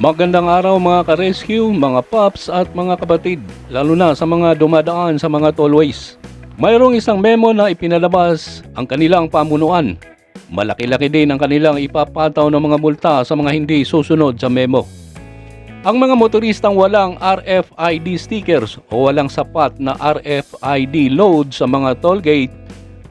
Magandang araw mga ka-rescue, mga pups at mga kapatid, lalo na sa mga dumadaan sa mga tollways. Mayroong isang memo na ipinalabas ang kanilang pamunuan. Malaki-laki din ang kanilang ipapataw ng mga multa sa mga hindi susunod sa memo. Ang mga motoristang walang RFID stickers o walang sapat na RFID load sa mga toll gate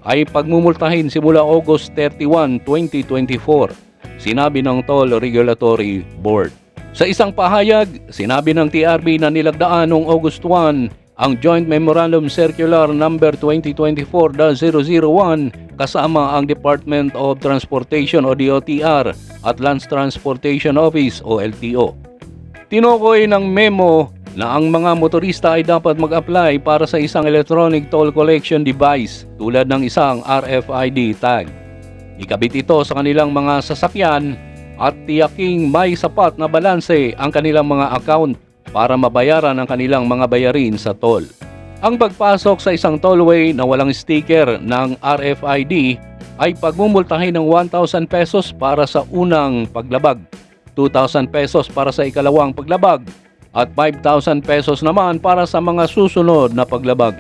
ay pagmumultahin simula August 31, 2024, sinabi ng Toll Regulatory Board. Sa isang pahayag, sinabi ng TRB na nilagdaan noong August 1 ang Joint Memorandum Circular Number 2024-001 kasama ang Department of Transportation o DOTR at Land Transportation Office o LTO. Tinukoy ng memo na ang mga motorista ay dapat mag-apply para sa isang electronic toll collection device tulad ng isang RFID tag. Ikabit ito sa kanilang mga sasakyan at tiyaking may sapat na balanse ang kanilang mga account para mabayaran ang kanilang mga bayarin sa toll. Ang pagpasok sa isang tollway na walang sticker ng RFID ay pagmumultahin ng 1,000 pesos para sa unang paglabag, 2,000 pesos para sa ikalawang paglabag, at 5,000 pesos naman para sa mga susunod na paglabag.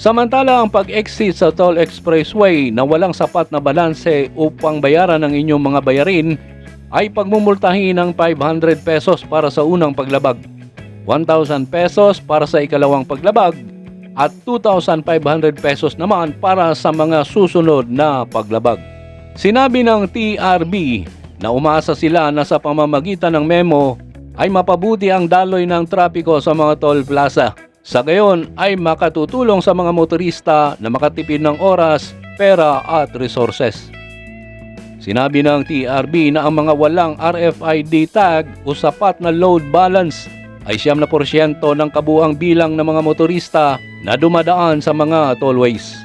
Samantala ang pag-exit sa Toll Expressway na walang sapat na balanse upang bayaran ang inyong mga bayarin ay pagmumultahin ng 500 pesos para sa unang paglabag, 1,000 pesos para sa ikalawang paglabag, at 2,500 pesos naman para sa mga susunod na paglabag. Sinabi ng TRB na umasa sila na sa pamamagitan ng memo ay mapabuti ang daloy ng trapiko sa mga toll plaza. Sa gayon ay makatutulong sa mga motorista na makatipid ng oras, pera at resources. Sinabi ng TRB na ang mga walang RFID tag o sapat na load balance ay siyam na porsyento ng kabuang bilang ng mga motorista na dumadaan sa mga tollways.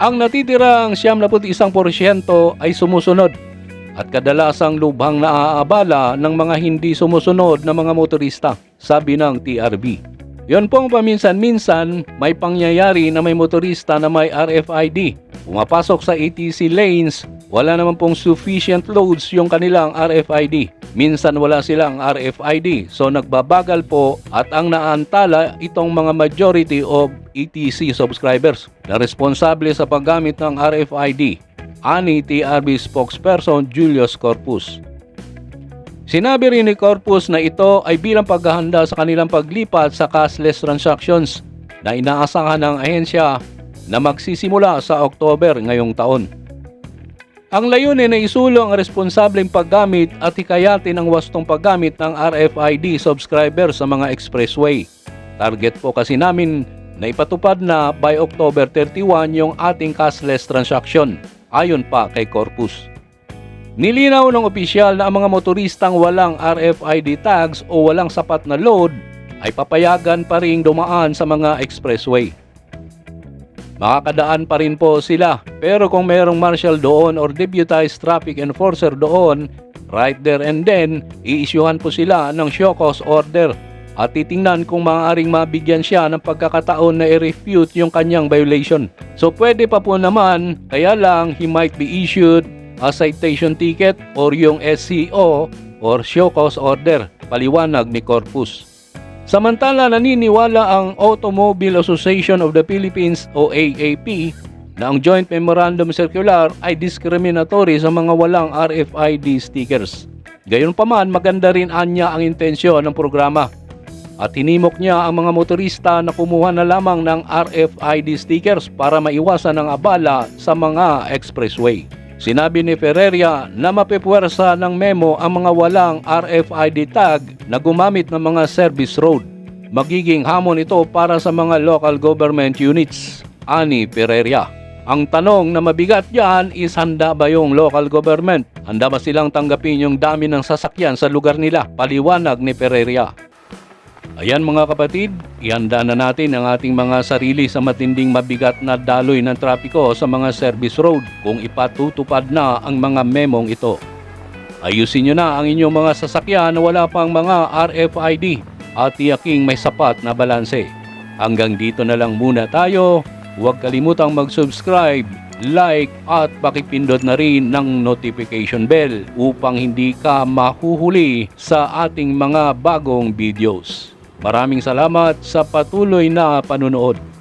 Ang natitirang siyam na isang porsyento ay sumusunod at kadalasang lubhang naaabala ng mga hindi sumusunod na mga motorista, sabi ng TRB. Yon pong paminsan-minsan may pangyayari na may motorista na may RFID. Pumapasok sa ATC lanes, wala naman pong sufficient loads yung kanilang RFID. Minsan wala silang RFID, so nagbabagal po at ang naantala itong mga majority of ETC subscribers na responsable sa paggamit ng RFID ani TRB spokesperson Julius Corpus. Sinabi rin ni Corpus na ito ay bilang paghahanda sa kanilang paglipat sa cashless transactions na inaasahan ng ahensya na magsisimula sa October ngayong taon. Ang layunin ay isulong ang responsableng paggamit at hikayatin ang wastong paggamit ng RFID subscriber sa mga expressway. Target po kasi namin na ipatupad na by October 31 yung ating cashless transaction ayon pa kay Corpus. Nilinaw ng opisyal na ang mga motoristang walang RFID tags o walang sapat na load ay papayagan pa ring dumaan sa mga expressway. Makakadaan pa rin po sila pero kung mayroong marshal doon or deputized traffic enforcer doon, right there and then, iisyuhan po sila ng show cause order at titingnan kung maaaring mabigyan siya ng pagkakataon na i-refute yung kanyang violation. So pwede pa po naman, kaya lang he might be issued a citation ticket or yung SCO or show cause order, paliwanag ni Corpus. Samantala naniniwala ang Automobile Association of the Philippines o AAP na ang Joint Memorandum Circular ay discriminatory sa mga walang RFID stickers. Gayunpaman maganda rin anya ang intensyon ng programa at hinimok niya ang mga motorista na kumuha na lamang ng RFID stickers para maiwasan ang abala sa mga expressway. Sinabi ni Ferreria na mapipwersa ng memo ang mga walang RFID tag na gumamit ng mga service road. Magiging hamon ito para sa mga local government units, ani Ferreria. Ang tanong na mabigat diyan is handa ba yung local government? Handa ba silang tanggapin yung dami ng sasakyan sa lugar nila? Paliwanag ni Ferreria. Ayan mga kapatid, ihanda na natin ang ating mga sarili sa matinding mabigat na daloy ng trapiko sa mga service road kung ipatutupad na ang mga memong ito. Ayusin nyo na ang inyong mga sasakyan na wala pang mga RFID at tiyaking may sapat na balanse. Hanggang dito na lang muna tayo. Huwag kalimutang mag-subscribe like at pakipindot na rin ng notification bell upang hindi ka mahuhuli sa ating mga bagong videos. Maraming salamat sa patuloy na panunood.